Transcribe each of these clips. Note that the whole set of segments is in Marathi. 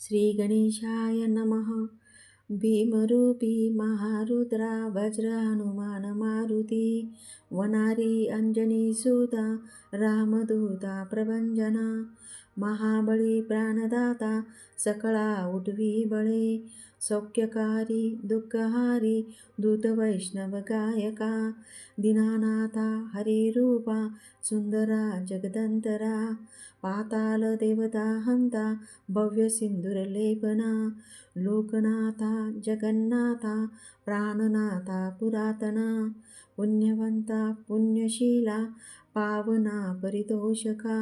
श्रीगणेशाय नमः। भीमरूपी महारुद्रा वज्र हनुमान मारुती वनारी अंजनी सुता रामदूता प्रभञ्जना महाबलिप्राणदाता सकला उड्वी बले सौख्यकारी दुःखहारी दूतवैष्णवगायका दीनानाथा हरिरूपा सुन्दरा जगदन्तरा पातालदेवता हन्ता भव्यसिन्दुरलेपना लोकनाथा जगन्नाथा प्राणनाथा पुरातना पुण्यवन्ता पुण्यशीला पावना परितोषका।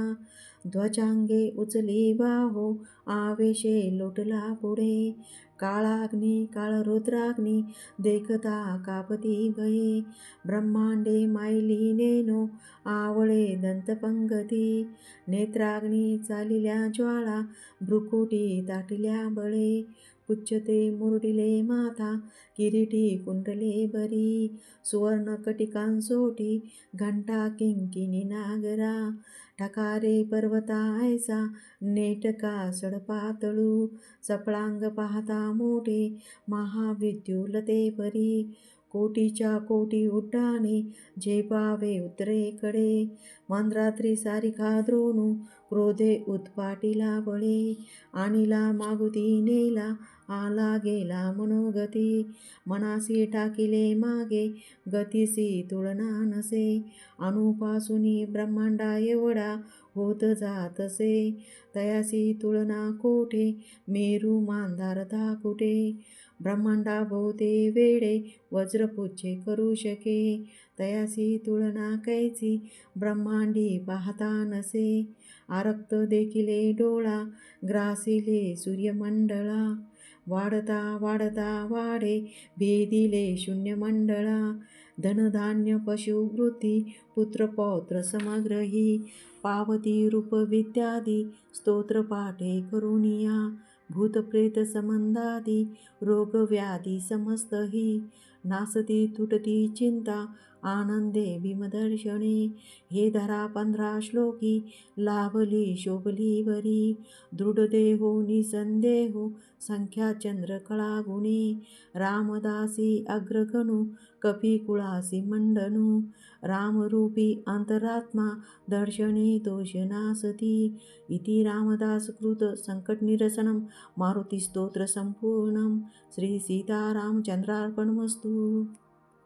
ध्वजांगे उचली बाहो आवेशे लोटला पुढे. काळाग्नी काळरुद्राग्नी देखता कापती भये ब्रह्मांडे मायली नेनो आवळे दंतपंगती. नेत्राग्नी चालिल्या ज्वाळा भ्रुकुटी दाटल्या बळे. पुच्छते मुरडिले माथा किरीटी कुंडले बरी. सुवर्ण कटिकांसोटी घंटा किंकिनी नागरा. ठकारे पर्वता ऐसा नेटका सडपातळू सफळांग पाहता मोठे महाविद्युलते परी. कोटीच्या कोटी उड्डाणे झेपावे उत्तरेकडे मांद्रात्री सारिखा द्रोणू क्रोधे उत्पाटीला बळे. आणिला मागुती नेला आला गेला मनोगती. मनासी टाकिले मागे गतीसी तुलना नसे. अणुपासूनी ब्रह्मांडा एवढा होत जातसे. तयासी तुलना कोठे? मेरू मांधारता कुठे? ब्रह्मांडा भोवते वेळे वज्रपुच्छे करू शके. तयासी तुलना कैची ब्रह्मांडी पाहता नसे. आरक्त देखिले डोळा ग्रासिले सूर्यमंडळा. वाढता वाढता वाढे भेदिले शून्यमंडळा. धनधान्य पशुवृत्ती पुत्रपौत्र समग्रही. पावती रूप स्तोत्रपाठे स्तोत्र पाठे भूतप्रेत संबंधादी रोगव्याधी समस्तही नासती तुटती चिंता आनंदे भीमदर्शने हे धरा पंधरा श्लोकी लाभली शोभली वरी दृढदेहो निसंदेहो संख्या चंद्रकळा गुणे रामदासी अग्रगणू कपिकुळासी मंडनू रामरूपी अंतरात्मा दर्शने दोषनासती इति रामदासकृत संकटनिरसनं मारुतिस्तोत्रसम्पूर्णं श्री you.